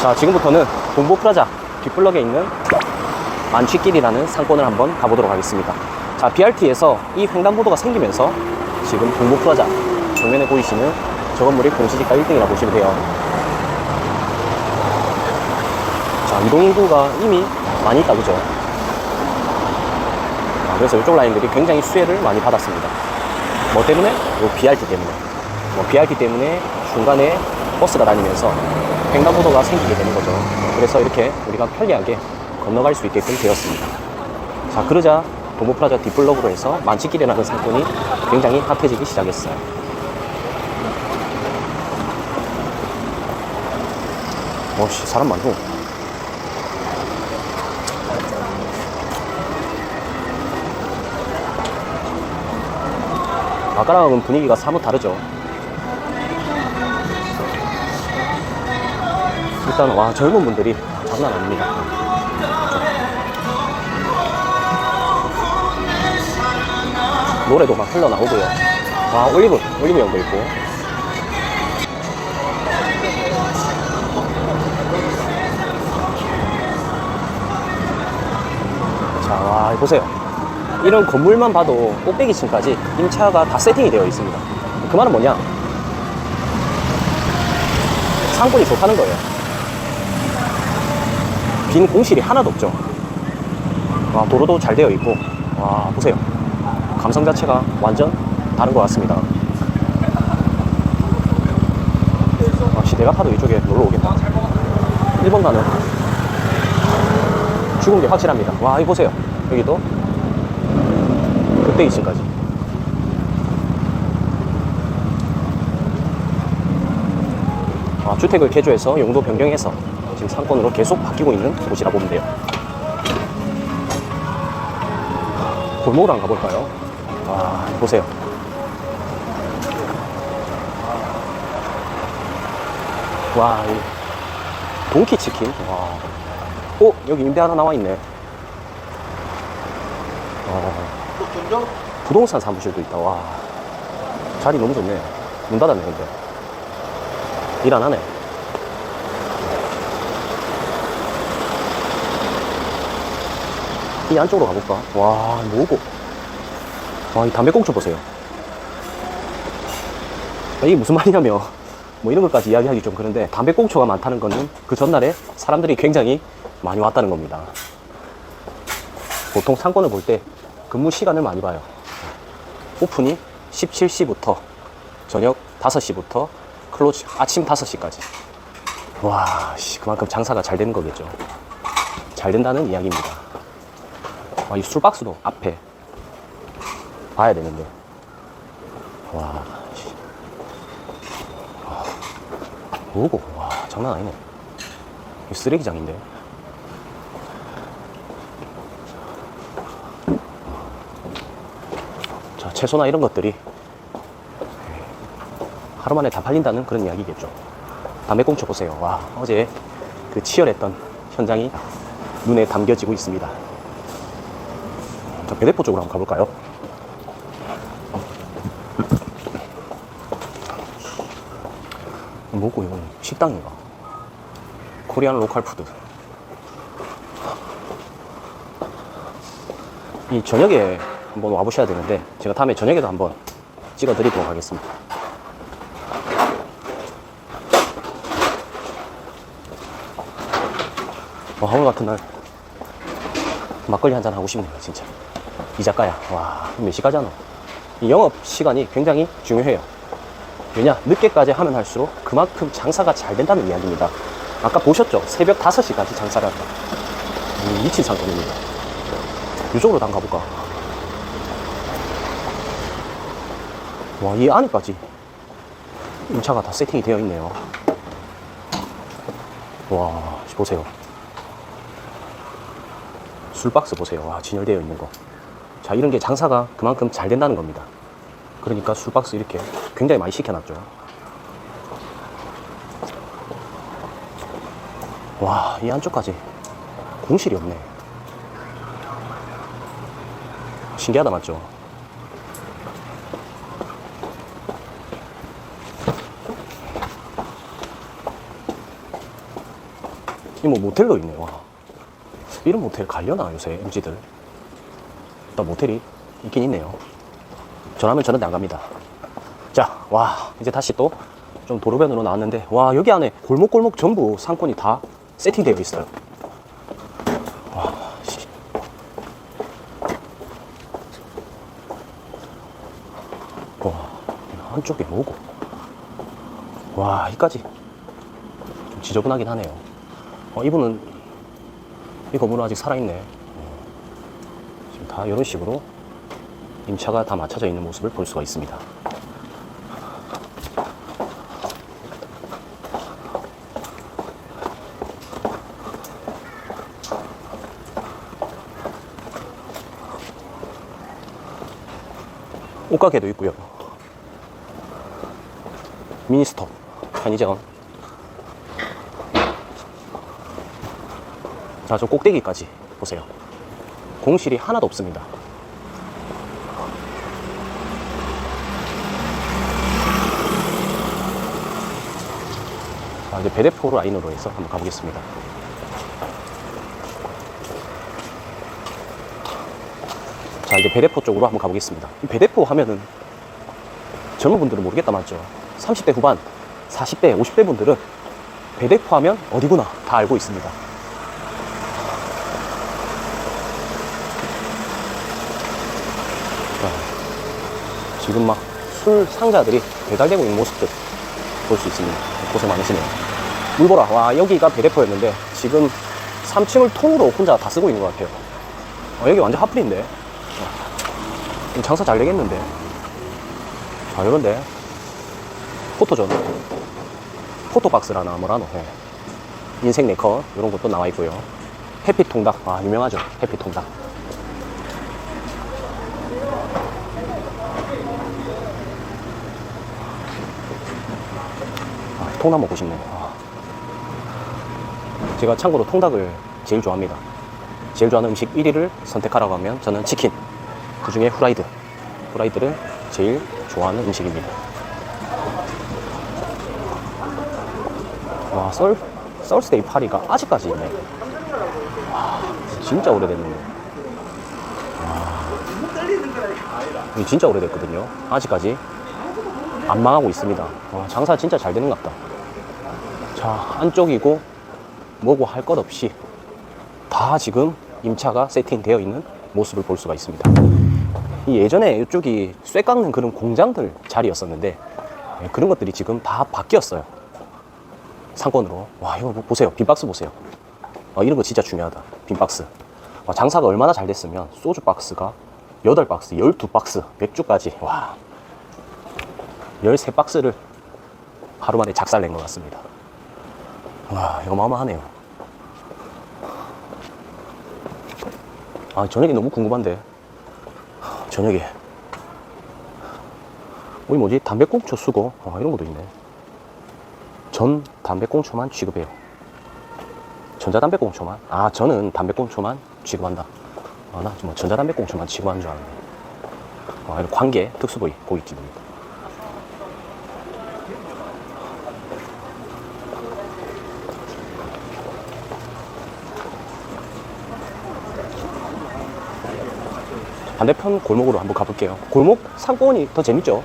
자, 지금부터는 동보 프라자 뒷블럭에 있는 만취길이라는 상권을 한번 가보도록 하겠습니다. 자, BRT에서 이 횡단보도가 생기면서 지금 동보 프라자 정면에 보이시는 저 건물이 공시지가 1등이라 보시면 돼요. 자, 이동인구가 이미 많이 있다, 그죠? 아, 그래서 이쪽 라인들이 굉장히 수혜를 많이 받았습니다. 뭐 때문에? 요 BRT 때문에. 뭐 BRT 때문에 중간에 버스가 다니면서 횡단보도가 생기게 되는 거죠. 그래서 이렇게 우리가 편리하게 건너갈 수 있게끔 되었습니다. 자, 그러자 도모프라자 뒷블럭으로 해서 만치길이라는 상권이 굉장히 핫해지기 시작했어요. 어씨, 사람 많고. 아까랑은 분위기가 사뭇 다르죠. 일단 와 젊은 분들이 장난 아닙니다. 노래도 막 흘러나오고요. 와 올리브 올리브 형도 있고. 자, 와 보세요. 이런 건물만 봐도 꼭대기층까지 임차가 다 세팅이 되어 있습니다. 그 말은 뭐냐? 상권이 좋다는 거예요. 빈 공실이 하나도 없죠. 와, 도로도 잘 되어 있고, 와, 보세요. 감성 자체가 완전 다른 것 같습니다. 역시 내가 파도 이쪽에 놀러 오겠다. 1번 가는 죽은 게 확실합니다. 와, 이거 보세요. 여기도 그때 2층까지. 아, 주택을 개조해서 용도 변경해서 지금 상권으로 계속 바뀌고 있는 곳이라 보면 돼요. 골목으로 한번 가볼까요? 와, 보세요. 와, 이 동키 치킨. 와. 어, 여기 임대 하나 나와 있네. 어, 부동산 사무실도 있다. 와. 자리 너무 좋네. 문 닫았네, 근데. 일 안 하네. 이 안쪽으로 가볼까? 와, 뭐고? 와, 이 담배꽁초 보세요. 아, 이게 무슨 말이냐면, 뭐 이런 것까지 이야기하기 좀 그런데, 담배꽁초가 많다는 거는 그 전날에 사람들이 굉장히 많이 왔다는 겁니다. 보통 상권을 볼 때 근무 시간을 많이 봐요. 오픈이 17시부터 저녁 5시부터 클로즈 아침 5시까지. 와, 씨, 그만큼 장사가 잘 되는 거겠죠. 잘 된다는 이야기입니다. 와, 이 술박스도 앞에 봐야 되는데. 와, 씨. 와, 뭐고? 와, 장난 아니네. 이 쓰레기장인데. 자, 채소나 이런 것들이 하루 만에 다 팔린다는 그런 이야기겠죠. 담배꽁초 보세요. 와, 어제 그 치열했던 현장이 눈에 담겨지고 있습니다. 자, 배대포 쪽으로 한번 가볼까요? 뭐고, 이건 식당인가? 코리안 로컬 푸드. 이 저녁에 한번 와보셔야 되는데, 제가 다음에 저녁에도 한번 찍어 드리도록 하겠습니다. 와, 오늘 같은 날 막걸리 한잔 하고 싶네요, 진짜. 이 작가야, 와, 몇 시까지 하노? 이 영업 시간이 굉장히 중요해요. 왜냐, 늦게까지 하면 할수록 그만큼 장사가 잘 된다는 이야기입니다. 아까 보셨죠? 새벽 5시까지 장사를 한다. 이 미친 상권입니다. 이쪽으로 한번 가볼까? 와, 이 안에까지 임차가 다 세팅이 되어 있네요. 와, 보세요. 술박스 보세요. 와, 진열되어 있는 거. 자, 이런 게 장사가 그만큼 잘 된다는 겁니다. 그러니까 술박스 이렇게 굉장히 많이 시켜놨죠. 와, 이 안쪽까지 공실이 없네. 신기하다, 맞죠? 이 뭐 모텔도 있네, 와. 이런 모텔 가려나, 요새, MG들. 일단 모텔이 있긴 있네요. 전화면 저는 안 갑니다. 자, 와, 이제 다시 또 좀 도로변으로 나왔는데, 와, 여기 안에 골목골목 전부 상권이 다 세팅되어 있어요. 와, 씨. 와, 한쪽에 뭐고? 와, 여기까지 좀 지저분하긴 하네요. 어, 이분은 이 건물은 아직 살아있네. 다 이런 식으로 임차가 다 맞춰져 있는 모습을 볼 수가 있습니다. 옷가게도 있고요. 미니스톱, 편의점. 자, 저 꼭대기까지 보세요. 공실이 하나도 없습니다. 자, 이제 배대포 라인으로 해서 한번 가보겠습니다. 자, 이제 배대포 쪽으로 한번 가보겠습니다. 이 배대포 하면은 젊은 분들은 모르겠다 맞죠? 30대 후반, 40대, 50대 분들은 배대포 하면 어디구나 다 알고 있습니다. 지금 막 술 상자들이 배달되고 있는 모습들 볼 수 있습니다. 고생 많으시네요. 물 보라. 와, 여기가 배대포였는데 지금 3층을 통으로 혼자 다 쓰고 있는 것 같아요. 어, 여기 완전 핫플인데. 어, 장사 잘 되겠는데. 자, 이런데. 포토존. 포토박스라나 뭐라노. 예. 인생 네컷. 이런 것도 나와 있고요. 해피통닭. 아, 유명하죠. 해피통닭. 통닭 먹고 싶네. 아. 제가 참고로 통닭을 제일 좋아합니다. 제일 좋아하는 음식 1위를 선택하라고 하면 저는 치킨. 그 중에 후라이드. 후라이드를 제일 좋아하는 음식입니다. 와, 썰, 썰스데이 파리가 아직까지 있네. 와, 진짜 오래됐는데. 와, 진짜 오래됐거든요. 아직까지 안 망하고 있습니다. 와, 장사 진짜 잘 되는 것 같다. 자, 안쪽이고 뭐고 할 것 없이 다 지금 임차가 세팅되어 있는 모습을 볼 수가 있습니다. 이 예전에 이쪽이 쇠 깎는 그런 공장들 자리였었는데 예, 그런 것들이 지금 다 바뀌었어요. 상권으로. 와, 이거 보세요. 빈박스 보세요. 어, 이런 거 진짜 중요하다. 빈박스. 와, 장사가 얼마나 잘 됐으면 소주 박스가 8박스, 12박스, 맥주까지. 와. 13박스를 하루 만에 작살낸 것 같습니다. 와, 이거 마마하네요. 아, 저녁이 너무 궁금한데. 저녁에. 우리 뭐지? 담배꽁초 쓰고, 아, 이런 것도 있네. 전 담배꽁초만 취급해요. 전자담배꽁초만? 아, 저는 담배꽁초만 취급한다. 아, 나 뭐 전자담배꽁초만 취급하는 줄 알았네. 아, 이런 관계 특수부위 고깃집입니다. 반대편 골목으로 한번 가볼게요. 골목 상권이 더 재밌죠?